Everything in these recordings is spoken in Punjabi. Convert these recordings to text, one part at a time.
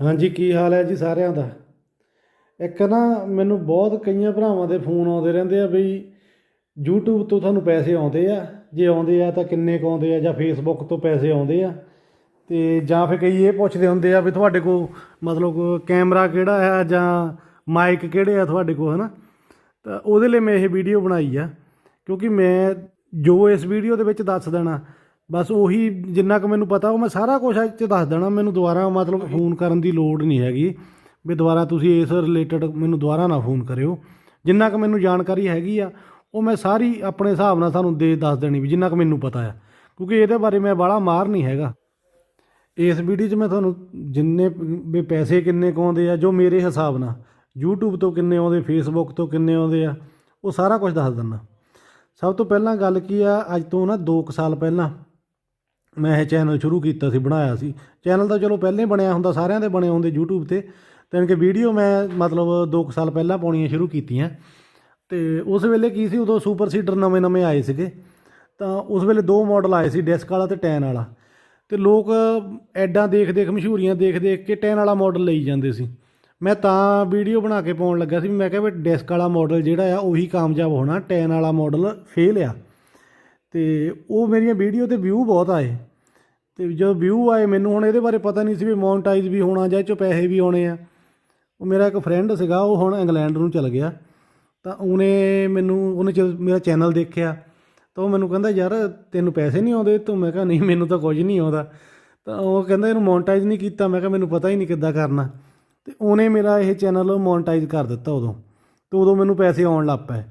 ਹਾਂਜੀ, ਕੀ ਹਾਲ ਹੈ ਜੀ ਸਾਰਿਆਂ ਦਾ? ਇੱਕ ਨਾ ਮੈਨੂੰ ਬਹੁਤ ਕਈਆਂ ਭਰਾਵਾਂ ਦੇ ਫੋਨ ਆਉਂਦੇ ਰਹਿੰਦੇ ਆ ਬਈ YouTube ਤੋਂ ਤੁਹਾਨੂੰ ਪੈਸੇ ਆਉਂਦੇ ਆ। ਜੇ ਆਉਂਦੇ ਆ ਤਾਂ ਕਿੰਨੇ ਕੁ ਆਉਂਦੇ ਆ ਜਾਂ Facebook ਤੋਂ ਪੈਸੇ ਆਉਂਦੇ ਆ? ਤੇ ਜਾਂ ਫਿਰ ਕਈ ਇਹ ਪੁੱਛਦੇ ਹੁੰਦੇ ਆ ਵੀ ਤੁਹਾਡੇ ਕੋਲ ਮਤਲਬ ਕੈਮਰਾ ਕਿਹੜਾ ਆ ਜਾਂ ਮਾਈਕ ਕਿਹੜੇ ਆ ਤੁਹਾਡੇ ਕੋਲ, ਹਨਾ? ਤਾਂ ਉਹਦੇ ਲਈ ਮੈਂ ਇਹ ਵੀਡੀਓ ਬਣਾਈ ਆ। ਕਿਉਂਕਿ ਮੈਂ ਜੋ ਇਸ ਵੀਡੀਓ ਦੇ ਵਿੱਚ ਦੱਸ ਦੇਣਾ ਬਸ ਉਹੀ ਜਿੰਨਾ ਕੁ ਮੈਨੂੰ ਪਤਾ, ਉਹ ਮੈਂ ਸਾਰਾ ਕੁਝ ਅੱਜ 'ਚ ਦੱਸ ਦੇਣਾ। ਮੈਨੂੰ ਦੁਬਾਰਾ ਮਤਲਬ ਫੋਨ ਕਰਨ ਦੀ ਲੋੜ ਨਹੀਂ ਹੈਗੀ ਵੀ ਦੁਬਾਰਾ ਤੁਸੀਂ ਇਸ ਰਿਲੇਟਡ ਮੈਨੂੰ ਦੁਬਾਰਾ ਨਾ ਫੋਨ ਕਰਿਓ। ਜਿੰਨਾ ਕੁ ਮੈਨੂੰ ਜਾਣਕਾਰੀ ਹੈਗੀ ਆ, ਉਹ ਮੈਂ ਸਾਰੀ ਆਪਣੇ ਹਿਸਾਬ ਨਾਲ ਤੁਹਾਨੂੰ ਦੇ ਦੱਸ ਦੇਣੀ ਵੀ ਜਿੰਨਾ ਕੁ ਮੈਨੂੰ ਪਤਾ ਆ। ਕਿਉਂਕਿ ਇਹਦੇ ਬਾਰੇ ਮੈਂ ਬਾਹਲਾ ਮਾਰ ਨਹੀਂ ਹੈਗਾ। ਇਸ ਵੀਡੀਓ 'ਚ ਮੈਂ ਤੁਹਾਨੂੰ ਜਿੰਨੇ ਵੀ ਪੈਸੇ ਕਿੰਨੇ ਕੁ ਆਉਂਦੇ ਆ, ਜੋ ਮੇਰੇ ਹਿਸਾਬ ਨਾਲ, YouTube ਤੋਂ ਕਿੰਨੇ ਆਉਂਦੇ, Facebook ਤੋਂ ਕਿੰਨੇ ਆਉਂਦੇ ਆ, ਉਹ ਸਾਰਾ ਕੁਝ ਦੱਸ ਦਿੰਦਾ। ਸਭ ਤੋਂ ਪਹਿਲਾਂ ਗੱਲ ਕੀ ਆ, ਅੱਜ ਤੋਂ ਨਾ 2 ਸਾਲ ਪਹਿਲਾਂ ਮੈਂ ਇਹ ਚੈਨਲ ਸ਼ੁਰੂ ਕੀਤਾ ਸੀ, ਬਣਾਇਆ ਸੀ। ਚੈਨਲ ਤਾਂ ਚਲੋ ਪਹਿਲਾਂ ਹੀ ਬਣਿਆ ਹੁੰਦਾ, ਸਾਰਿਆਂ ਦੇ ਬਣੇ ਹੁੰਦੇ YouTube ਤੇ। ਤਾਂ ਕਿ ਵੀਡੀਓ ਮੈਂ ਮਤਲਬ 2 ਸਾਲ ਪਹਿਲਾਂ ਪਾਉਣੀਆਂ ਸ਼ੁਰੂ ਕੀਤੀਆਂ। ਤੇ ਉਸ ਵੇਲੇ ਕੀ ਸੀ, ਉਦੋਂ ਸੁਪਰ ਸੀਡਰ ਨਵੇਂ-ਨਵੇਂ ਆਏ ਸੀਗੇ। ਤਾਂ ਉਸ ਵੇਲੇ ਦੋ ਮਾਡਲ ਆਏ ਸੀ ਡਿਸਕ ਵਾਲਾ ਤੇ ਟੈਨ ਵਾਲਾ। ਤੇ ਲੋਕ ਐਡਾਂ ਦੇਖ-ਦੇਖ ਮਸ਼ਹੂਰੀਆਂ ਦੇਖ-ਦੇਖ ਕੇ ਟੈਨ ਵਾਲਾ ਮਾਡਲ ਲਈ ਜਾਂਦੇ ਸੀ। ਮੈਂ ਤਾਂ ਵੀਡੀਓ ਬਣਾ ਕੇ ਪਾਉਣ ਲੱਗਾ ਸੀ, ਵੀ ਮੈਂ ਕਿਹਾ ਵੀ ਡਿਸਕ ਵਾਲਾ ਮਾਡਲ ਜਿਹੜਾ ਆ, ਉਹੀ ਕਾਮਯਾਬ ਹੋਣਾ ਟੈਨ ਵਾਲਾ ਮਾਡਲ ਫੇਲ ਆ। ਤੇ ਉਹ ਮੇਰੀਆਂ ਵੀਡੀਓ ਤੇ ਵਿਊ ਬਹੁਤ ਆਏ। ਤੇ ਜਦੋਂ ਵਿਊ ਆਏ, ਮੈਨੂੰ ਹੁਣ ਇਹਦੇ ਬਾਰੇ ਪਤਾ ਨਹੀਂ ਸੀ ਵੀ ਮੋਨਟਾਈਜ਼ ਵੀ ਹੋਣਾ ਜਾਂ ਇਹ 'ਚੋਂ ਪੈਸੇ ਵੀ ਆਉਣੇ ਆ। ਉਹ ਮੇਰਾ ਇੱਕ ਫਰੈਂਡ ਸੀਗਾ, ਉਹ ਹੁਣ ਇੰਗਲੈਂਡ ਨੂੰ ਚਲ ਗਿਆ। ਤਾਂ ਉਹਨੇ ਮੈਨੂੰ, ਉਹਨੇ ਜਦ ਮੇਰਾ ਚੈਨਲ ਦੇਖਿਆ, ਤਾਂ ਉਹ ਮੈਨੂੰ ਕਹਿੰਦਾ, ਯਾਰ, ਤੈਨੂੰ ਪੈਸੇ ਨਹੀਂ ਆਉਂਦੇ? ਤੂੰ ਮੈਂ ਕਿਹਾ, ਨਹੀਂ, ਮੈਨੂੰ ਤਾਂ ਕੁਝ ਨਹੀਂ ਆਉਂਦਾ। ਤਾਂ ਉਹ ਕਹਿੰਦਾ, ਇਹਨੂੰ ਮੋਨਟਾਈਜ਼ ਨਹੀਂ ਕੀਤਾ। ਮੈਂ ਕਿਹਾ, ਮੈਨੂੰ ਪਤਾ ਹੀ ਨਹੀਂ ਕਿੱਦਾਂ ਕਰਨਾ। ਤੇ ਉਹਨੇ ਮੇਰਾ ਇਹ ਚੈਨਲ ਮੋਨਟਾਈਜ਼ ਕਰ ਦਿੱਤਾ ਉਦੋਂ। ਤੇ ਉਦੋਂ ਮੈਨੂੰ ਪੈਸੇ ਆਉਣ ਲੱਗ ਪਏ।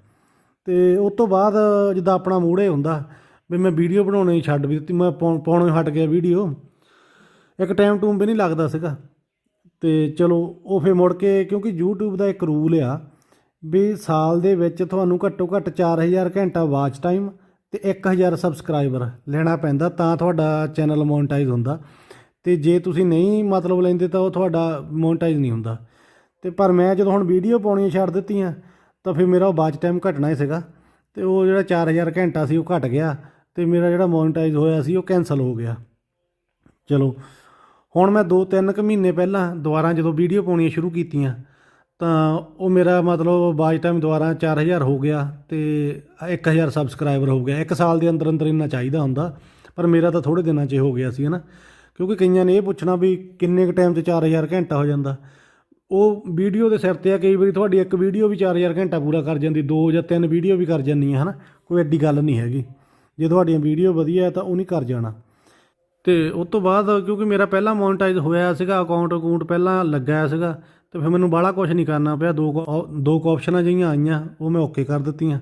ਤੇ ਉਸ ਤੋਂ ਬਾਅਦ ਜਿੱਦਾਂ ਆਪਣਾ ਮੂਡ ਇਹ ਹੁੰਦਾ ਵੀ ਮੈਂ ਵੀਡੀਓ ਬਣਾਉਣੀ ਛੱਡ ਵੀ ਦਿੱਤੀ, ਮੈਂ ਪਾਉ- ਪਾਉਣੋਂ ਹਟ ਗਿਆ ਵੀਡੀਓ ਇੱਕ ਟਾਈਮ ਟੂਮ ਵੀ ਨਹੀਂ ਲੱਗਦਾ ਸੀਗਾ। ਤੇ ਚਲੋ, ਉਹ ਫੇ ਮੁੜ ਕੇ ਕਿਉਂਕਿ YouTube ਦਾ ਇੱਕ ਰੂਲ ਆ ਵੀ ਸਾਲ ਦੇ ਵਿੱਚ ਤੁਹਾਨੂੰ ਘੱਟੋ ਘੱਟ 4000 ਘੰਟਾ ਵਾਚ ਟਾਈਮ ਤੇ 1000 ਸਬਸਕ੍ਰਾਈਬਰ ਲੈਣਾ ਪੈਂਦਾ, ਤਾਂ ਤੁਹਾਡਾ ਚੈਨਲ ਮੋਨਟਾਈਜ਼ ਹੁੰਦਾ। ਤੇ ਜੇ ਤੁਸੀਂ ਨਹੀਂ ਮਤਲਬ ਲੈਂਦੇ ਤਾਂ ਉਹ ਤੁਹਾਡਾ ਮੋਨਟਾਈਜ਼ ਨਹੀਂ ਹੁੰਦਾ। ਤੇ ਪਰ ਮੈਂ ਜਦੋਂ ਹੁਣ ਵੀਡੀਓ ਪਾਉਣੀਆਂ ਛੱਡ ਦਿੱਤੀਆਂ ਤਾਂ ਫਿਰ ਮੇਰਾ ਉਹ ਵਾਚ ਟਾਈਮ ਘਟਣਾ ਹੀ ਸੀਗਾ ਤੇ ਉਹ ਜਿਹੜਾ 4000 ਘੰਟਾ ਸੀ ਉਹ ਘਟ ਗਿਆ ਤੇ ਮੇਰਾ ਜਿਹੜਾ ਮੋਨਟਾਈਜ਼ ਹੋਇਆ ਸੀ ਉਹ ਕੈਨਸਲ ਹੋ ਗਿਆ। ਚਲੋ, ਹੁਣ ਮੈਂ 2-3 ਕੁ ਮਹੀਨੇ ਪਹਿਲਾਂ ਦੁਬਾਰਾ ਜਦੋਂ ਵੀਡੀਓ ਪਾਉਣੀਆਂ ਸ਼ੁਰੂ ਕੀਤੀਆਂ, ਤਾਂ ਉਹ ਮੇਰਾ ਮਤਲਬ ਵਾਚ ਟਾਈਮ ਦੁਬਾਰਾ 4000 ਹੋ ਗਿਆ ਤੇ 1000 ਸਬਸਕ੍ਰਾਈਬਰ ਹੋ ਗਿਆ। ਇੱਕ ਸਾਲ ਦੇ ਅੰਦਰ ਅੰਦਰ ਇੰਨਾ ਚਾਹੀਦਾ ਹੁੰਦਾ, ਪਰ ਮੇਰਾ ਤਾਂ ਥੋੜੇ ਦਿਨਾਂ 'ਚ ਹੋ ਗਿਆ ਸੀ, ਹਨਾ। ਕਿਉਂਕਿ ਕਈਆਂ ਨੇ ਇਹ ਪੁੱਛਣਾ ਵੀ ਕਿੰਨੇ ਕੁ ਟਾਈਮ 'ਚ 4000 ਘੰਟਾ ਹੋ ਜਾਂਦਾ। ਉਹ ਵੀਡੀਓ ਦੇ ਸਿਰ ਤੇ ਆ, ਕਈ ਵਾਰੀ ਤੁਹਾਡੀ ਇੱਕ ਵੀਡੀਓ ਵੀ 4000 ਘੰਟਾ ਪੂਰਾ ਕਰ ਜਾਂਦੀ, ਦੋ ਜਾਂ ਤਿੰਨ ਵੀਡੀਓ ਵੀ ਕਰ ਜਾਂਦੀਆਂ ਹਨਾ? ਕੋਈ ਐਡੀ ਗੱਲ ਨਹੀਂ ਹੈਗੀ। ਜੇ ਤੁਹਾਡੀਆਂ ਵੀਡੀਓ ਵਧੀਆ ਤਾਂ ਉਹ ਨਹੀਂ ਕਰ ਜਾਣਾ। ਤੇ ਉਸ ਤੋਂ ਬਾਅਦ ਕਿਉਂਕਿ ਮੇਰਾ ਪਹਿਲਾਂ ਮੋਨਟਾਈਜ਼ ਹੋਇਆ ਸੀਗਾ ਅਕਾਊਂਟ ਅਕਾਊਂਟ ਪਹਿਲਾਂ ਲੱਗਿਆ ਸੀਗਾ, ਤੇ ਫਿਰ ਮੈਨੂੰ ਬਾਹਲਾ ਕੁਝ ਨਹੀਂ ਕਰਨਾ ਪਿਆ, ਦੋ ਕੁ- ਦੋ ਕੁ ਆਪਸ਼ਨਾਂ ਜਿਹੀਆਂ ਆਈਆਂ, ਉਹ ਮੈਂ ਓਕੇ ਕਰ ਦਿੱਤੀਆਂ,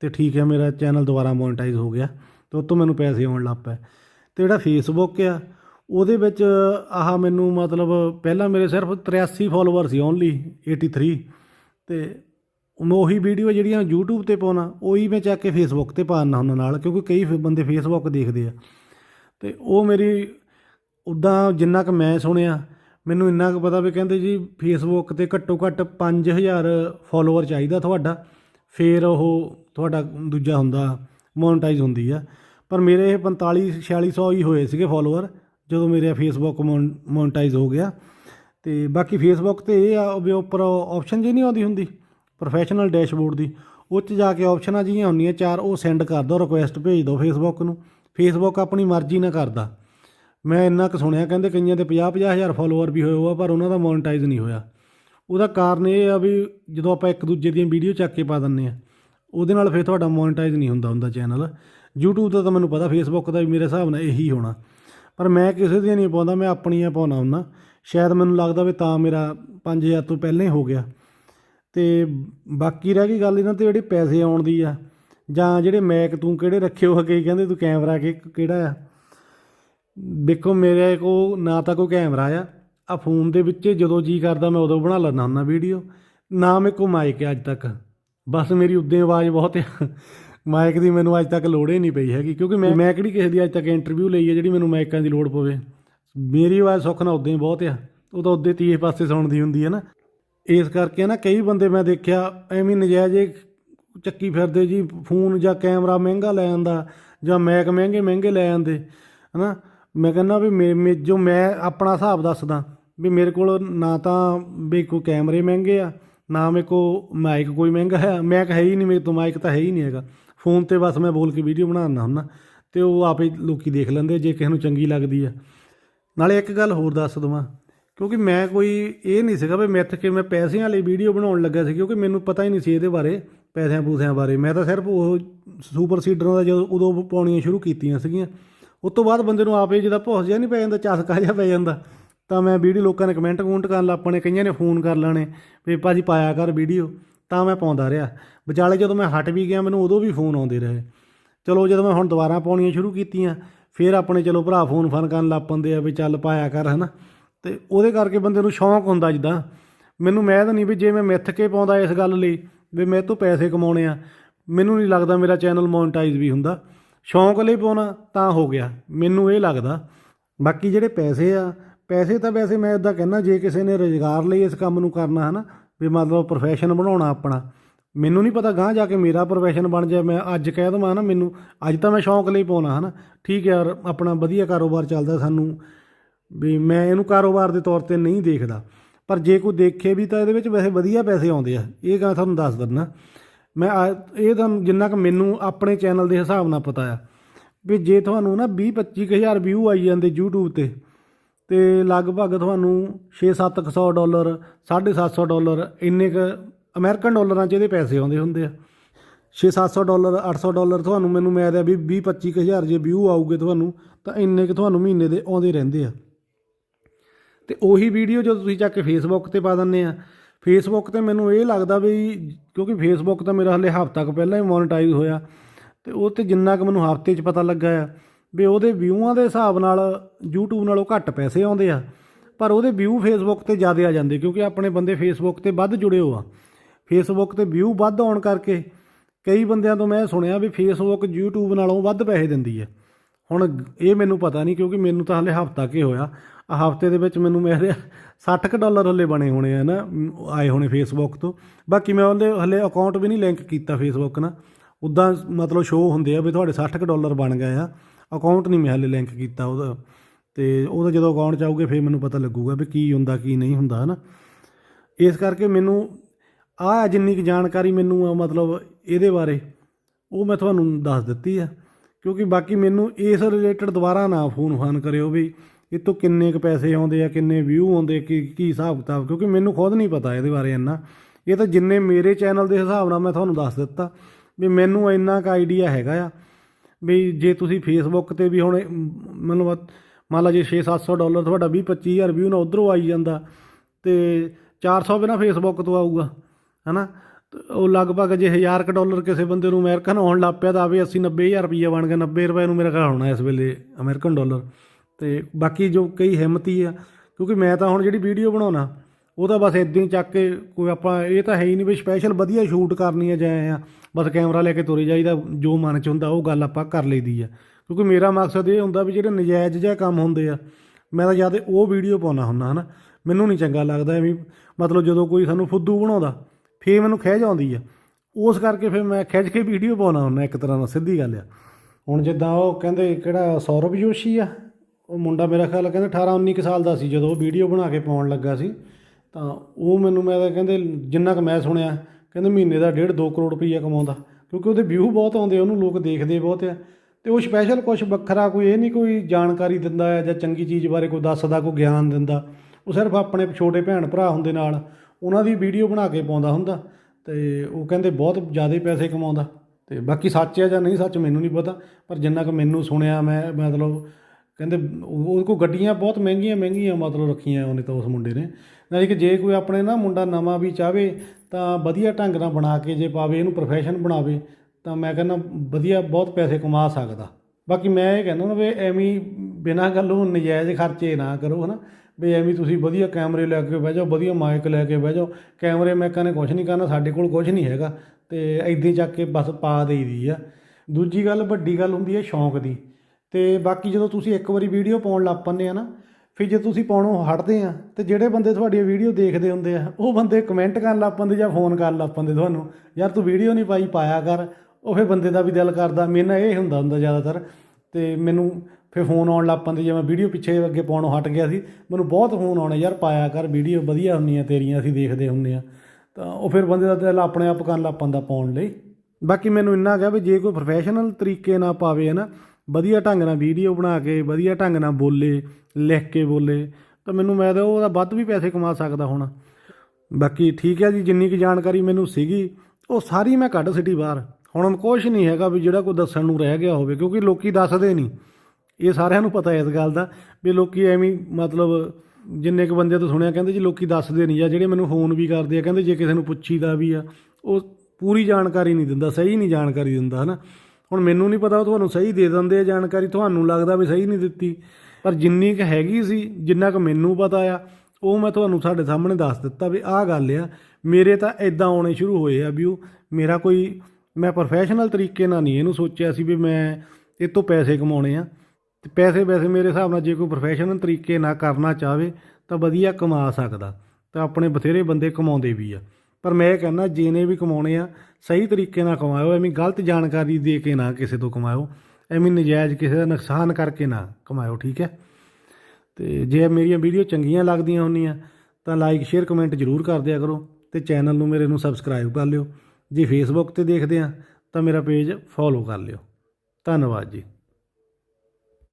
ਤੇ ਠੀਕ ਹੈ ਮੇਰਾ ਚੈਨਲ ਦੁਬਾਰਾ ਮੋਨਟਾਈਜ਼ ਹੋ ਗਿਆ, ਤੇ ਉਹ ਤੋਂ ਮੈਨੂੰ ਪੈਸੇ ਆਉਣ ਲੱਗ ਪਏ। ਤੇ ਜਿਹੜਾ ਫੇਸਬੁੱਕ ਆ ਉਹਦੇ ਵਿੱਚ ਆਹ ਮੈਨੂੰ ਮਤਲਬ ਪਹਿਲਾਂ ਮੇਰੇ ਸਿਰਫ 83 ਫਾਲੋਅਰ ਸੀ ਓਨਲੀ 83 ਤੇ ਮੈਂ ਉਹੀ ਵੀਡੀਓ ਜਿਹੜੀਆਂ YouTube ਤੇ ਪਾਉਣਾ, ਉਹੀ ਮੈਂ ਚੱਕ ਕੇ Facebook ਤੇ ਪਾਉਣਾ ਹੁੰਦਾ ਨਾਲ, ਕਿਉਂਕਿ ਕਈ ਫਿਰ ਬੰਦੇ Facebook ਦੇਖਦੇ ਆ। ਤੇ ਉਹ ਮੇਰੀ ਉੱਦਾਂ ਜਿੰਨਾ ਕੁ ਮੈਂ ਸੁਣਿਆ, ਮੈਨੂੰ ਇੰਨਾ ਕੁ ਪਤਾ ਵੀ ਕਹਿੰਦੇ ਜੀ ਫੇਸਬੁੱਕ ਤੇ ਘੱਟੋ ਘੱਟ 5000 ਫਾਲੋਅਰ ਚਾਹੀਦਾ ਤੁਹਾਡਾ। ਫੇਰ ਉਹ ਤੁਹਾਡਾ ਦੂਜਾ ਹੁੰਦਾ ਮੋਨਟਾਈਜ਼ ਹੁੰਦੀ ਆ। ਪਰ ਮੇਰੇ ਇਹ 45 4600 ਹੀ ਹੋਏ ਸੀਗੇ ਫੋਲੋਅਰ ਜਦੋਂ ਮੇਰੇ ਫੇਸਬੁੱਕ ਮੋਨਟਾਈਜ਼ ਹੋ ਗਿਆ। ਤੇ ਬਾਕੀ ਫੇਸਬੁੱਕ ਤੇ ਇਹ ਆ ਵੀ ਉੱਪਰ ਆਪਸ਼ਨ ਜੀ ਨਹੀਂ ਆਉਂਦੀ ਹੁੰਦੀ ਪ੍ਰੋਫੈਸ਼ਨਲ ਡੈਸ਼ਬੋਰਡ ਦੀ। ਉਹ 'ਚ ਜਾ ਕੇ ਆਪਸ਼ਨਾਂ ਜਿਹੀਆਂ ਹੁੰਦੀਆਂ, ਚਾਰ ਉਹ ਸੈਂਡ ਕਰ ਦਿਓ ਰਿਕੁਐਸਟ ਭੇਜ ਦਿਓ ਫੇਸਬੁੱਕ ਨੂੰ। ਫੇਸਬੁੱਕ ਆਪਣੀ ਮਰਜ਼ੀ ਨਾਲ ਕਰਦਾ। ਮੈਂ ਇੰਨਾ ਕੁ ਸੁਣਿਆ, ਕਹਿੰਦੇ ਕਈਆਂ ਦੇ 50 50 ਹਜ਼ਾਰ ਫਾਲੋਅਰ ਵੀ ਹੋਏ ਹੋਆ, ਪਰ ਉਹਨਾਂ ਦਾ ਮੋਨਟਾਈਜ਼ ਨਹੀਂ ਹੋਇਆ। ਉਹਦਾ ਕਾਰਨ ਇਹ ਆ ਵੀ ਜਦੋਂ ਆਪਾਂ ਇੱਕ ਦੂਜੇ ਦੀਆਂ ਵੀਡੀਓ ਚੱਕ ਕੇ ਪਾ ਦਿੰਨੇ ਆ ਉਹਦੇ ਨਾਲ ਫਿਰ ਤੁਹਾਡਾ ਮੋਨਟਾਈਜ਼ ਨਹੀਂ ਹੁੰਦਾ ਹੁੰਦਾ ਚੈਨਲ YouTube ਦਾ ਤਾਂ ਮੈਨੂੰ ਪਤਾ, Facebook ਦਾ ਵੀ ਮੇਰੇ ਹਿਸਾਬ ਨਾਲ ਇਹੀ ਹੋਣਾ। ਪਰ ਮੈਂ ਕਿਸੇ ਦੀਆਂ ਨਹੀਂ ਪਾਉਂਦਾ, ਮੈਂ ਆਪਣੀਆਂ ਪਾਉਣਾ ਹੁੰਦਾ। ਸ਼ਾਇਦ ਮੈਨੂੰ ਲੱਗਦਾ ਵੀ ਤਾਂ ਮੇਰਾ 5000 ਤੋਂ ਪਹਿਲਾਂ ਹੀ ਹੋ ਗਿਆ। ਤੇ ਬਾਕੀ ਰਹਿ ਗਈ ਗੱਲ ਇਹਨਾਂ ਤੇ ਜਿਹੜੇ ਪੈਸੇ ਆਉਣ ਦੀ ਆ, ਜਾਂ ਜਿਹੜੇ ਮੈਕ ਤੂੰ ਕਿਹੜੇ ਰੱਖੇ ਹੋ ਕਈ ਕਹਿੰਦੇ ਤੂੰ ਕੈਮਰਾ ਕਿ ਕਿਹੜਾ ਆ? ਦੇਖੋ, ਮੇਰੇ ਕੋ ਨਾ ਤਾਂ ਕੋਈ ਕੈਮਰਾ ਆ ਆ ਫੋਨ ਦੇ ਵਿੱਚ ਜਦੋਂ ਜੀ ਕਰਦਾ ਮੈਂ ਉਦੋਂ ਬਣਾ ਲੈਂਦਾ ਹੁੰਦਾ ਵੀਡੀਓ, ਨਾ ਮੇਰੇ ਕੋ ਮਾਈਕ ਹੈ ਅੱਜ ਤੱਕ। ਬਸ ਮੇਰੀ ਉਦੋਂ ਆਵਾਜ਼ ਬਹੁਤ ਆ। ਮਾਈਕ ਦੀ ਮੈਨੂੰ ਅੱਜ ਤੱਕ ਲੋੜ ਹੀ ਨਹੀਂ ਪਈ ਹੈਗੀ, ਕਿਉਂਕਿ ਮੈਂ ਮੈਂ ਕਿਹੜੀ ਕਿਸੇ ਦੀ ਅੱਜ ਤੱਕ ਇੰਟਰਵਿਊ ਲਈ ਹੈ ਜਿਹੜੀ ਮੈਨੂੰ ਮਾਈਕਾਂ ਦੀ ਲੋੜ ਪਵੇ। ਮੇਰੀ ਆਵਾਜ਼ ਸੁੱਖ ਨਾਲ ਉਦੋਂ ਹੀ ਬਹੁਤ ਆ, ਉਹ ਤਾਂ ਉਦੋਂ ਤੀਏ ਪਾਸੇ ਸੁਣਦੀ ਹੁੰਦੀ ਹੈ ਨਾ। ਇਸ ਕਰਕੇ ਨਾ ਕਈ ਬੰਦੇ ਮੈਂ ਦੇਖਿਆ, ਐਵੇਂ ਨਜਾਇਜ਼ ਚੱਕੀ ਫਿਰਦੇ ਜੀ, ਫੋਨ ਜਾਂ ਕੈਮਰਾ ਮਹਿੰਗਾ ਲੈ ਆਂਦਾ, ਜਾਂ ਮੈਕ ਮਹਿੰਗੇ ਮਹਿੰਗੇ ਲੈ ਆਂਦੇ, ਹਨਾ। ਮੈਂ ਕਹਿੰਦਾ ਵੀ ਮੇ- ਮੇ- ਜੋ ਮੈਂ ਆਪਣਾ ਹਿਸਾਬ ਦੱਸਦਾ, ਵੀ ਮੇਰੇ ਕੋਲ ਨਾ ਤਾਂ ਵੀ ਕੋਈ ਕੈਮਰੇ ਮਹਿੰਗੇ ਆ, ਨਾ ਮੇਰੇ ਕੋ ਮਾਈਕ ਕੋਈ ਮਹਿੰਗਾ ਹੈ ਮੈਕ ਹੈ ਹੀ ਨਹੀਂ, ਮੇਰੇ ਤੋਂ ਮਾਈਕ ਤਾਂ ਹੈ ਹੀ ਨਹੀਂ ਹੈਗਾ। ਫੋਨ ਤੇ ਬਸ ਮੈਂ ਬੋਲ ਕੇ ਵੀਡੀਓ ਬਣਾਉਣਾ ਹੁੰਦਾ, ਤੇ ਉਹ ਆਪੇ ਲੋਕੀ ਦੇਖ ਲੈਂਦੇ ਜੇ ਕਿਸੇ ਨੂੰ ਚੰਗੀ ਲੱਗਦੀ ਆ। ਨਾਲੇ ਇੱਕ ਗੱਲ ਹੋਰ ਦੱਸ ਦਵਾਂ, ਕਿਉਂਕਿ ਮੈਂ ਕੋਈ ਇਹ ਨਹੀਂ ਸੀਗਾ ਵੀ ਮਿੱਥ ਕੇ ਮੈਂ ਪੈਸਿਆਂ ਲਈ ਵੀਡੀਓ ਬਣਾਉਣ ਲੱਗਾ ਸੀ, ਕਿਉਂਕਿ ਮੈਨੂੰ ਪਤਾ ਹੀ ਨਹੀਂ ਸੀ ਇਹਦੇ ਬਾਰੇ, ਪੈਸਿਆਂ ਪੂਸਿਆਂ ਬਾਰੇ। ਮੈਂ ਤਾਂ ਸਿਰਫ ਉਹ ਸੁਪਰ ਸੀਡਰਾਂ ਦਾ ਜਦੋਂ ਉਦੋਂ ਪਾਉਣੀਆਂ ਸ਼ੁਰੂ ਕੀਤੀਆਂ ਸੀਗੀਆਂ। ਉਸ ਤੋਂ ਬਾਅਦ ਬੰਦੇ ਨੂੰ ਆਪੇ ਜਿਹਦਾ ਭੁੱਸ ਜਿਹਾ ਨਹੀਂ ਪੈ ਜਾਂਦਾ, ਚਸਕਾ ਜਿਹਾ ਪੈ ਜਾਂਦਾ। ਤਾਂ ਮੈਂ ਵੀਡੀਓ ਲੋਕਾਂ ਨੇ ਕਮੈਂਟ ਕਮੈਂਟ ਕਰਨ ਲੱਗ ਪਣੇ, ਕਈਆਂ ਨੇ ਫੋਨ ਕਰ ਲੈਣੇ, ਵੀ ਭਾਜੀ ਪਾਇਆ ਕਰ ਵੀਡੀਓ। ਤਾਂ ਮੈਂ ਪਾਉਂਦਾ ਰਿਹਾ। ਵਿਚਾਲੇ ਜਦੋਂ ਮੈਂ ਹਟ ਵੀ ਗਿਆ, ਮੈਨੂੰ ਉਦੋਂ ਵੀ ਫੋਨ ਆਉਂਦੇ ਰਹੇ। ਚਲੋ ਜਦੋਂ ਮੈਂ ਹੁਣ ਦੁਬਾਰਾ ਪਾਉਣੀਆਂ ਸ਼ੁਰੂ ਕੀਤੀਆਂ, ਫਿਰ ਆਪਣੇ ਚਲੋ ਭਰਾ ਫੋਨ ਫਨ ਕਰਨ ਲੱਗ ਪੈਂਦੇ ਆ ਵੀ ਚੱਲ ਪਾਇਆ ਕਰ, ਹਨਾ। ਤੇ ਉਹਦੇ ਕਰਕੇ ਬੰਦੇ ਨੂੰ ਸ਼ੌਂਕ ਹੁੰਦਾ ਜਿੱਦਾਂ। ਮੈਨੂੰ ਮੈਂ ਤਾਂ ਨਹੀਂ ਵੀ ਜੇ ਮੈਂ ਮਿੱਥ ਕੇ ਪਾਉਂਦਾ ਇਸ ਗੱਲ ਲਈ, ਵੀ ਮੇਰੇ ਤੋਂ ਪੈਸੇ ਕਮਾਉਣੇ ਆ। ਮੈਨੂੰ ਨਹੀਂ ਲੱਗਦਾ ਮੇਰਾ ਚੈਨਲ ਮੋਨਟਾਈਜ਼ ਵੀ ਹੁੰਦਾ। ਸ਼ੌਂਕ ਲਈ ਪਾਉਣਾ ਤਾਂ ਹੋ ਗਿਆ, ਮੈਨੂੰ ਇਹ ਲੱਗਦਾ। ਬਾਕੀ ਜਿਹੜੇ ਪੈਸੇ ਆ, ਪੈਸੇ ਤਾਂ ਵੈਸੇ ਮੈਂ ਇਦਾਂ ਕਹਿੰਦਾ, ਜੇ ਕਿਸੇ ਨੇ ਰੋਜ਼ਗਾਰ ਲਈ ਇਸ ਕੰਮ ਨੂੰ ਕਰਨਾ ਹੈ ਨਾ ਵੀ ਮਤਲਬ ਪ੍ਰੋਫੈਸ਼ਨ ਬਣਾਉਣਾ ਆਪਣਾ। ਮੈਨੂੰ ਨਹੀਂ ਪਤਾ ਗਾਂ ਜਾ ਕੇ ਮੇਰਾ ਪ੍ਰੋਫੈਸ਼ਨ ਬਣ ਜਾਏ, ਮੈਂ ਅੱਜ ਕਹਿ ਦਵਾਂ ਨਾ ਮੈਨੂੰ, ਅੱਜ ਤਾਂ ਮੈਂ ਸ਼ੌਂਕ ਲਈ ਪਾਉਣਾ ਹੈ ਨਾ ਠੀਕ ਹੈ ਯਾਰ, ਆਪਣਾ ਵਧੀਆ ਕਾਰੋਬਾਰ ਚੱਲਦਾ ਸਾਨੂੰ, ਵੀ ਮੈਂ ਇਹਨੂੰ ਕਾਰੋਬਾਰ ਦੇ ਤੌਰ ਤੇ ਨਹੀਂ ਦੇਖਦਾ। ਪਰ ਜੇ ਕੋਈ ਦੇਖੇ ਵੀ ਤਾਂ ਇਹਦੇ ਵਿੱਚ ਵੈਸੇ ਵਧੀਆ ਪੈਸੇ ਆਉਂਦੇ ਆ, ਇਹ ਗੱਲ ਤੁਹਾਨੂੰ ਦੱਸ ਦਿੰਦਾ। ਮੈਂ ਆ- ਇਹ ਤਾਂ ਜਿੰਨਾ ਕਿ ਮੈਨੂੰ ਆਪਣੇ ਚੈਨਲ ਦੇ ਹਿਸਾਬ ਨਾਲ ਪਤਾ ਆ, ਵੀ ਜੇ ਤੁਹਾਨੂੰ ਨਾ 20 25000 ਵਿਊ ਆਈ ਜਾਂਦੇ YouTube ਤੇ ਤੇ ਲਗਭਗ ਤੁਹਾਨੂੰ 6-700 ਡਾਲਰ 750 ਡਾਲਰ, ਇੰਨੇ ਕ ਅਮਰੀਕਨ ਡਾਲਰਾਂ 'ਚ ਇਹਦੇ ਪੈਸੇ ਆਉਂਦੇ ਹੁੰਦੇ ਆ। 6-700 ਡਾਲਰ 800 ਡਾਲਰ ਤੁਹਾਨੂੰ ਮੈਨੂੰ ਮੈਂ ਆ ਵੀ 20-25000 ਜੇ ਵਿਊ ਆਊਗੇ ਤੁਹਾਨੂੰ, ਤਾਂ ਇੰਨੇ ਕ ਤੁਹਾਨੂੰ ਮਹੀਨੇ ਦੇ ਆਉਂਦੇ ਰਹਿੰਦੇ ਆ। ਤੇ ਉਹੀ ਵੀਡੀਓ ਜਦੋਂ ਤੁਸੀਂ ਚੱਕ ਕੇ ਫੇਸਬੁੱਕ ਤੇ ਪਾ ਦਿੰਦੇ ਆ ਫੇਸਬੁੱਕ ਤੇ ਮੈਨੂੰ ਇਹ ਲੱਗਦਾ ਵੀ ਕਿਉਂਕਿ ਫੇਸਬੁੱਕ ਤਾਂ ਮੇਰਾ ਹਲੇ ਹਫ਼ਤਾ ਕੁ ਪਹਿਲਾਂ ਹੀ ਮੋਨਟਾਈਜ਼ ਹੋਇਆ, ਤੇ ਉਹ ਤੇ ਜਿੰਨਾ ਕੁ ਮੈਨੂੰ ਹਫ਼ਤੇ 'ਚ ਪਤਾ ਲੱਗਾ ਆ ਵੀ ਉਹਦੇ ਵਿਊਆਂ ਦੇ ਹਿਸਾਬ ਨਾਲ YouTube ਨਾਲੋਂ ਘੱਟ ਪੈਸੇ ਆਉਂਦੇ ਆ, ਪਰ ਉਹਦੇ ਵਿਊ ਫੇਸਬੁੱਕ ਤੇ ਜ਼ਿਆਦਾ ਆ ਜਾਂਦੇ, ਕਿਉਂਕਿ ਆਪਣੇ ਬੰਦੇ ਫੇਸਬੁੱਕ ਤੇ ਵੱਧ ਜੁੜੇ ਹੋ ਆ। ਫੇਸਬੁੱਕ ਤੇ ਵਿਊ ਵੱਧ ਆਉਣ ਕਰਕੇ ਕਈ ਬੰਦਿਆਂ ਤੋਂ ਮੈਂ ਸੁਣਿਆ ਵੀ ਫੇਸਬੁੱਕ YouTube ਨਾਲੋਂ ਵੱਧ ਪੈਸੇ ਦਿੰਦੀ ਹੈ ਹੁਣ ਇਹ ਮੈਨੂੰ ਪਤਾ ਨਹੀਂ, ਕਿਉਂਕਿ ਮੈਨੂੰ ਤਾਂ ਹਲੇ ਹਫ਼ਤਾ ਕੇ ਹੋਇਆ। ਆ ਹਫ਼ਤੇ ਦੇ ਵਿੱਚ ਮੈਨੂੰ ਮੇਰੇ 60 ਕੁ ਡਾਲਰ ਹਲੇ ਬਣੇ ਹੋਣੇ ਆ ਨਾ, ਆਏ ਹੋਣੇ ਫੇਸਬੁੱਕ ਤੋਂ। ਬਾਕੀ ਮੈਂ ਉਹਦੇ ਹਲੇ ਅਕਾਊਂਟ ਵੀ ਨਹੀਂ ਲਿੰਕ ਕੀਤਾ ਫੇਸਬੁੱਕ ਨਾਲ। ਉਦਾਂ ਮਤਲਬ ਸ਼ੋਅ ਹੁੰਦੇ ਆ ਵੀ ਤੁਹਾਡੇ 60 ਕੁ ਡਾਲਰ ਬਣ ਗਏ ਆ। ਅਕਾਊਂਟ ਨਹੀਂ ਮੈਂ ਹਲੇ ਲਿੰਕ ਕੀਤਾ ਉਹਦਾ। ਤੇ ਉਹਦਾ ਜਦੋਂ ਅਕਾਊਂਟ ਚ ਆਊਗੇ, ਫਿਰ ਮੈਨੂੰ ਪਤਾ ਲੱਗੂਗਾ ਵੀ ਕੀ ਹੁੰਦਾ, ਕੀ ਨਹੀਂ ਹੁੰਦਾ, ਹਨਾ? ਇਸ ਕਰਕੇ ਮੈਨੂੰ ਆ ਜਿੰਨੀ ਕੁ ਜਾਣਕਾਰੀ ਮੈਨੂੰ ਆ, ਮਤਲਬ ਇਹਦੇ ਬਾਰੇ, ਉਹ ਮੈਂ ਤੁਹਾਨੂੰ ਦੱਸ ਦਿੱਤੀ ਆ। ਕਿਉਂਕਿ ਬਾਕੀ ਮੈਨੂੰ ਇਸ ਰਿਲੇਟਡ ਦੁਬਾਰਾ ਨਾ ਫੋਨ ਫਾਨ ਕਰਿਓ ਵੀ ਇਹ ਤੋਂ ਕਿੰਨੇ ਕੁ ਪੈਸੇ ਆਉਂਦੇ ਆ, ਕਿੰਨੇ ਵਿਊ ਆਉਂਦੇ ਕੀ ਕੀ ਹਿਸਾਬ ਕਿਤਾਬ, ਕਿਉਂਕਿ ਮੈਨੂੰ ਖੁਦ ਨਹੀਂ ਪਤਾ ਇਹਦੇ ਬਾਰੇ ਇੰਨਾ। ਇਹ ਤਾਂ ਜਿੰਨੇ ਮੇਰੇ ਚੈਨਲ ਦੇ ਹਿਸਾਬ ਨਾਲ ਮੈਂ ਤੁਹਾਨੂੰ ਦੱਸ ਦਿੱਤਾ ਵੀ ਮੈਨੂੰ ਇੰਨਾ ਕੁ ਆਈਡੀਆ ਹੈਗਾ ਆ। ਵੀ ਜੇ ਤੁਸੀਂ ਫੇਸਬੁੱਕ ਤੇ ਵੀ ਹੁਣ ਮੈਨੂੰ ਮੰਨ ਲਾ ਜੇ 6-700 ਡਾਲਰ ਤੁਹਾਡਾ 20-25000 ਵਿਊ ਨਾ ਉਧਰੋਂ ਆਈ ਜਾਂਦਾ, ਤੇ 400 ਬਿਨਾ ਫੇਸਬੁੱਕ ਤੋਂ ਆਊਗਾ, ਹਨਾ? ਤੇ ਉਹ ਲਗਭਗ ਜੇ 1000 ਕ ਡਾਲਰ ਕਿਸੇ ਬੰਦੇ ਨੂੰ ਅਮਰੀਕਨ ਆਉਣ ਲੱਗ ਪਿਆ ਤਾਂ ਆਵੇ 80 90000 ਰੁਪਈਆ ਬਣ ਗਿਆ 90 ਰੁਪਏ ਨੂੰ ਮੇਰਾ ਘਰ ਹੋਣਾ ਇਸ ਵੇਲੇ ਅਮਰੀਕਨ ਡਾਲਰ। ਤੇ ਬਾਕੀ ਜੋ ਕਈ ਹਿੰਮਤੀ ਆ, ਕਿਉਂਕਿ ਮੈਂ ਤਾਂ ਹੁਣ ਜਿਹੜੀ ਵੀਡੀਓ ਬਣਾਉਣਾ, ਉਹ ਤਾਂ ਬਸ ਇਦਾਂ ਹੀ ਚੱਕ ਕੇ ਕੋਈ ਆਪਾਂ, ਇਹ ਤਾਂ ਹੈ ਹੀ ਨਹੀਂ ਵੀ ਸਪੈਸ਼ਲ ਵਧੀਆ ਸ਼ੂਟ ਕਰਨੀ ਹੈ ਜਾਏ ਆ। ਬਸ ਕੈਮਰਾ ਲੈ ਕੇ ਤੁਰੇ ਜਾਈਦਾ, ਜੋ ਮਨ ਚ ਹੁੰਦਾ ਉਹ ਗੱਲ ਆਪਾਂ ਕਰ ਲਈਦੀ ਆ। ਕਿਉਂਕਿ ਮੇਰਾ ਮਕਸਦ ਇਹ ਹੁੰਦਾ ਵੀ ਜਿਹੜੇ ਨਜਾਇਜ਼ ਜਿਹੇ ਕੰਮ ਹੁੰਦੇ ਆ, ਮੈਂ ਤਾਂ ਜ਼ਿਆਦਾ ਉਹ ਵੀਡੀਓ ਪਾਉਣਾ ਹੁੰਦਾ, ਹਨਾ। ਮੈਨੂੰ ਨਹੀਂ ਚੰਗਾ ਲੱਗਦਾ ਐਵੇਂ, ਮਤਲਬ ਜਦੋਂ ਕੋਈ ਸਾਨੂੰ ਫੁੱਦੂ ਬਣਾਉਂਦਾ, ਫੇਰ ਮੈਨੂੰ ਖਿੱਚ ਆਉਂਦੀ ਆ। ਉਸ ਕਰਕੇ ਫਿਰ ਮੈਂ ਖਿੱਚ ਕੇ ਵੀਡੀਓ ਪਾਉਣਾ ਹੁੰਦਾ, ਇੱਕ ਤਰ੍ਹਾਂ ਨਾਲ ਸਿੱਧੀ ਗੱਲ ਆ। ਹੁਣ ਜਿੱਦਾਂ ਉਹ ਕਹਿੰਦੇ ਕਿਹੜਾ ਸੌਰਵ ਜੋਸ਼ੀ ਆ, ਉਹ ਮੁੰਡਾ ਮੇਰਾ ਖਿਆਲ ਕਹਿੰਦੇ 18 19 ਕੁ ਸਾਲ ਦਾ ਸੀ, ਜਦੋਂ ਉਹ ਵੀਡੀਓ ਬਣਾ ਕੇ ਪਾਉਣ ਲੱਗਾ ਸੀ, ਤਾਂ ਉਹ ਮੈਨੂੰ ਮੈਂ ਤਾਂ ਕਹਿੰਦੇ ਜਿੰਨਾ ਕੁ ਮੈਂ ਸੁਣਿਆ ਕਹਿੰਦੇ ਮਹੀਨੇ ਦਾ 1.5 2 ਕਰੋੜ ਰੁਪਈਆ ਕਮਾਉਂਦਾ, ਕਿਉਂਕਿ ਉਹਦੇ ਵਿਊ ਬਹੁਤ ਆਉਂਦੇ ਉਹਨੂੰ ਲੋਕ ਦੇਖਦੇ ਬਹੁਤ ਆ। ਤੇ ਉਹ ਸਪੈਸ਼ਲ ਕੁਝ ਵੱਖਰਾ ਕੋਈ ਇਹ ਨਹੀਂ ਕੋਈ ਜਾਣਕਾਰੀ ਦਿੰਦਾ ਹੈ ਜਾਂ ਚੰਗੀ ਚੀਜ਼ ਬਾਰੇ ਕੋਈ ਦੱਸਦਾ, ਕੋਈ ਗਿਆਨ ਦਿੰਦਾ। ਉਹ ਸਿਰਫ ਆਪਣੇ ਛੋਟੇ ਭੈਣ ਭਰਾ ਹੁੰਦੇ ਨਾਲ ਉਹਨਾਂ ਦੀ ਵੀਡੀਓ ਬਣਾ ਕੇ ਪਾਉਂਦਾ ਹੁੰਦਾ ਤੇ ਉਹ ਕਹਿੰਦੇ ਬਹੁਤ ਜ਼ਿਆਦਾ ਪੈਸੇ ਕਮਾਉਂਦਾ। ਤੇ ਬਾਕੀ ਸੱਚ ਹੈ ਜਾਂ ਨਹੀਂ ਸੱਚ ਮੈਨੂੰ ਨਹੀਂ ਪਤਾ, ਪਰ ਜਿੰਨਾ ਕੁ ਮੈਨੂੰ ਸੁਣਿਆ ਮੈਂ ਮਤਲਬ ਕਹਿੰਦੇ ਉਹਦੇ ਕੋਲ ਗੱਡੀਆਂ ਬਹੁਤ ਮਹਿੰਗੀਆਂ ਮਹਿੰਗੀਆਂ ਮਤਲਬ ਰੱਖੀਆਂ ਉਹਨੇ ਤਾਂ ਉਸ ਮੁੰਡੇ ਨੇ। ਨਾਲੇ ਕਿ ਜੇ ਕੋਈ ਆਪਣੇ ਨਾ ਮੁੰਡਾ ਨਵਾਂ ਵੀ ਚਾਹਵੇ, ਤਾਂ ਵਧੀਆ ਢੰਗ ਨਾਲ ਬਣਾ ਕੇ ਜੇ ਪਾਵੇ, ਇਹਨੂੰ ਪ੍ਰੋਫੈਸ਼ਨ ਬਣਾਵੇ, ਤਾਂ ਮੈਂ ਕਹਿੰਦਾ ਵਧੀਆ ਬਹੁਤ ਪੈਸੇ ਕਮਾ ਸਕਦਾ। ਬਾਕੀ ਮੈਂ ਇਹ ਕਹਿੰਦਾ ਨਾ ਵੀ ਐਵੇਂ ਹੀ ਬਿਨਾਂ ਗੱਲੋਂ ਨਜਾਇਜ਼ ਖਰਚੇ ਨਾ ਕਰੋ, ਹਨਾ। ਵੀ ਐਵੇਂ ਤੁਸੀਂ ਵਧੀਆ ਕੈਮਰੇ ਲੈ ਕੇ ਬਹਿ ਜਾਓ, ਵਧੀਆ ਮਾਈਕ ਲੈ ਕੇ ਬਹਿ ਜਾਓ। ਕੈਮਰੇ ਮੈਕਾਂ ਨੇ ਕੁਝ ਨਹੀਂ ਕਰਨਾ, ਸਾਡੇ ਕੋਲ ਕੁਝ ਨਹੀਂ ਹੈਗਾ। ਤੇ ਐਦਾਂ ਚੱਕ ਕੇ ਬਸ ਪਾ ਦੇਈਦੀ ਆ। ਦੂਜੀ ਗੱਲ, ਵੱਡੀ ਗੱਲ ਹੁੰਦੀ ਹੈ ਸ਼ੌਂਕ ਦੀ। ਤੇ ਬਾਕੀ ਜਦੋਂ ਤੁਸੀਂ ਇੱਕ ਵਾਰੀ ਵੀਡੀਓ ਪਾਉਣ ਲੱਗ ਪੰਨੇ ਆ ਨਾ, ਫਿਰ ਜੇ ਤੁਸੀਂ ਪਾਉਣੋਂ ਹਟਦੇ ਆ, ਤੇ ਜਿਹੜੇ ਬੰਦੇ ਤੁਹਾਡੀ ਵੀਡੀਓ ਦੇਖਦੇ ਹੁੰਦੇ ਆ, ਉਹ ਬੰਦੇ ਕਮੈਂਟ ਕਰਨ ਲੱਗ ਪੰਦੇ ਜਾਂ ਫੋਨ ਕਰਨ ਲੱਗ ਪੰਦੇ ਤੁਹਾਨੂੰ, ਯਾਰ ਤੂੰ ਵੀਡੀਓ ਨਹੀਂ ਪਾਈ, ਪਾਇਆ ਕਰ। ਉਹ ਫਿਰ ਬੰਦੇ ਦਾ ਵੀ ਦਿਲ ਕਰਦਾ। ਮੇਰੇ ਨਾਲ ਇਹ ਹੁੰਦਾ ਹੁੰਦਾ ਜ਼ਿਆਦਾਤਰ, ਤੇ ਮੈਨੂੰ ਫਿਰ ਫੋਨ ਆਉਣ ਲੱਗ ਪੈਂਦੇ, ਜੇ ਮੈਂ ਵੀਡੀਓ ਪਿੱਛੇ ਅੱਗੇ ਪਾਉਣੋਂ ਹਟ ਗਿਆ ਸੀ, ਮੈਨੂੰ ਬਹੁਤ ਫੋਨ ਆਉਣੇ, ਯਾਰ ਪਾਇਆ ਕਰ, ਵੀਡੀਓ ਵਧੀਆ ਹੁੰਦੀਆਂ ਤੇਰੀਆਂ, ਅਸੀਂ ਦੇਖਦੇ ਹੁੰਦੇ ਆ। ਤਾਂ ਉਹ ਫਿਰ ਬੰਦੇ ਦਾ ਦਿਲ ਆਪਣੇ ਆਪ ਕਰਨ ਲੱਗ ਪੈਂਦਾ ਪਾਉਣ ਲਈ। ਬਾਕੀ ਮੈਨੂੰ ਇੰਨਾ ਗਿਆ ਵੀ ਜੇ ਕੋਈ ਪ੍ਰੋਫੈਸ਼ਨਲ ਤਰੀਕੇ ਨਾਲ ਪਾਵੇ ਹੈ ਨਾ ਵਧੀਆ ਢੰਗ ਨਾਲ ਵੀਡੀਓ ਬਣਾ ਕੇ, ਵਧੀਆ ਢੰਗ ਨਾਲ ਬੋਲੇ, ਲਿਖ ਕੇ ਬੋਲੇ, ਤਾਂ ਮੈਨੂੰ ਮੈਂ ਤਾਂ ਉਹਦਾ ਵੱਧ ਵੀ ਪੈਸੇ ਕਮਾ ਸਕਦਾ ਹੁਣ। ਬਾਕੀ ਠੀਕ ਹੈ ਜੀ, ਜਿੰਨੀ ਕੁ ਜਾਣਕਾਰੀ ਮੈਨੂੰ ਸੀਗੀ, ਉਹ ਸਾਰੀ ਮੈਂ ਕੱਢ ਸਿੱਟੀ ਬਾਹਰ। ਹੁਣ ਕੁਝ ਨਹੀਂ ਹੈਗਾ ਵੀ ਜਿਹੜਾ ਕੋਈ ਦੱਸਣ ਨੂੰ ਰਹਿ ਗਿਆ ਹੋਵੇ, ਕਿਉਂਕਿ ਲੋਕੀ ਦੱਸਦੇ ਨਹੀਂ। ਇਹ ਸਾਰਿਆਂ ਨੂੰ ਪਤਾ ਇਸ ਗੱਲ ਦਾ, ਵੀ ਲੋਕੀ ਐਵੇਂ ਮਤਲਬ ਜਿੰਨੇ ਕੁ ਬੰਦੇ ਤੋਂ ਸੁਣਿਆ ਕਹਿੰਦੇ ਜੀ ਲੋਕੀ ਦੱਸਦੇ ਨਹੀਂ, ਜਾਂ ਜਿਹੜੇ ਮੈਨੂੰ ਫੋਨ ਵੀ ਕਰਦੇ ਆ, ਕਹਿੰਦੇ ਜੇ ਕਿਸੇ ਨੂੰ ਪੁੱਛੀਦਾ ਵੀ ਆ, ਉਹ ਪੂਰੀ ਜਾਣਕਾਰੀ ਨਹੀਂ ਦਿੰਦਾ, ਸਹੀ ਨਹੀਂ ਜਾਣਕਾਰੀ ਦਿੰਦਾ, ਹਨਾ? ਹੁਣ ਮੈਨੂੰ ਨਹੀਂ ਪਤਾ ਉਹ ਤੁਹਾਨੂੰ ਸਹੀ ਦੇ ਦਿੰਦੇ ਆ ਜਾਣਕਾਰੀ, ਤੁਹਾਨੂੰ ਲੱਗਦਾ ਵੀ ਸਹੀ ਨਹੀਂ ਦਿੱਤੀ। ਪਰ ਜਿੰਨੀ ਕੁ ਹੈਗੀ ਸੀ, ਜਿੰਨਾ ਕੁ ਮੈਨੂੰ ਪਤਾ ਆ, ਉਹ ਮੈਂ ਤੁਹਾਨੂੰ ਸਾਡੇ ਸਾਹਮਣੇ ਦੱਸ ਦਿੱਤਾ ਵੀ ਆਹ ਗੱਲ ਆ, ਮੇਰੇ ਤਾਂ ਇਦਾਂ ਆਉਣੇ ਸ਼ੁਰੂ ਹੋਏ ਆ ਵੀ ਉਹ ਮੇਰਾ ਕੋਈ, ਮੈਂ ਪ੍ਰੋਫੈਸ਼ਨਲ ਤਰੀਕੇ ਨਾਲ ਨਹੀਂ ਇਹਨੂੰ ਸੋਚਿਆ ਸੀ ਵੀ ਮੈਂ ਇਹ ਤੋਂ ਪੈਸੇ ਕਮਾਉਣੇ ਆ। ਤੇ ਪੈਸੇ ਵੈਸੇ ਮੇਰੇ ਹਿਸਾਬ ਨਾਲ ਜੇ ਕੋਈ ਪ੍ਰੋਫੈਸ਼ਨਲ ਤਰੀਕੇ ਨਾਲ ਕਰਨਾ ਚਾਹਵੇ, ਤਾਂ ਵਧੀਆ ਕਮਾ ਸਕਦਾ। ਤਾਂ ਆਪਣੇ ਬਥੇਰੇ ਬੰਦੇ ਕਮਾਉਂਦੇ ਵੀ ਆ। ਪਰ ਮੈਂ ਇਹ ਕਹਿੰਦਾ, ਜਿਹਨੇ ਵੀ ਕਮਾਉਣੇ ਆ, ਸਹੀ ਤਰੀਕੇ ਨਾਲ ਕਮਾਇਓ, ਐਵੇਂ ਗਲਤ ਜਾਣਕਾਰੀ ਦੇ ਕੇ ਨਾ ਕਿਸੇ ਤੋਂ ਕਮਾਇਓ, ਐਵੇਂ ਨਜਾਇਜ਼ ਕਿਸੇ ਦਾ ਨੁਕਸਾਨ ਕਰਕੇ ਨਾ ਕਮਾਇਓ, ਠੀਕ ਹੈ? ਤੇ ਜੇ ਮੇਰੀਆਂ ਵੀਡੀਓ ਚੰਗੀਆਂ ਲੱਗਦੀਆਂ ਹੁੰਦੀਆਂ, ਤਾਂ ਲਾਈਕ ਸ਼ੇਅਰ ਕਮੈਂਟ ਜ਼ਰੂਰ ਕਰ ਦਿਆ ਕਰੋ ਤੇ ਚੈਨਲ ਨੂੰ ਮੇਰੇ ਨੂੰ ਸਬਸਕ੍ਰਾਈਬ ਕਰ ਲਿਓ। ਜੇ ਫੇਸਬੁੱਕ ਤੇ ਦੇਖਦੇ ਆ, ਤਾਂ ਮੇਰਾ ਪੇਜ ਫੋਲੋ ਕਰ ਲਿਓ। ਧੰਨਵਾਦ ਜੀ।